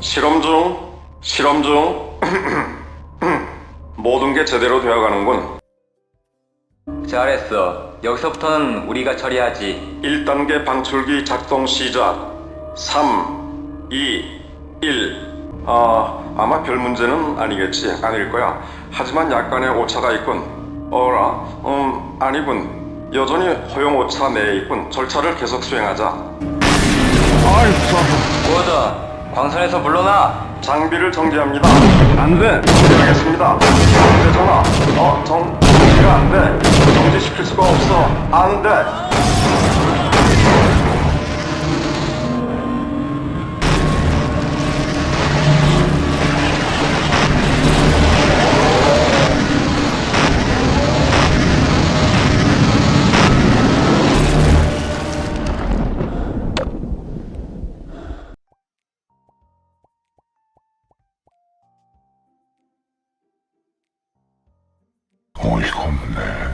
실험 중, 실험 중. 모든 게 제대로 되어가는군. 잘했어. 여기서부터는 우리가 처리하지. 1단계 방출기 작동 시작. 3, 2, 1. 아, 아마 별 문제는 아니겠지. 아닐 거야. 하지만 약간의 오차가 있군. 어라, 음, 아니군. 여전히 허용 오차 내에 있군. 절차를 계속 수행하자. 아이고, 오더. 광선에서 물러나. 장비를 정지합니다. 안 돼. 정지하겠습니다. 안 되잖아. 어, 정, 정지가 안 돼. 정지시킬 수가 없어. 안 돼. 어이가 없네.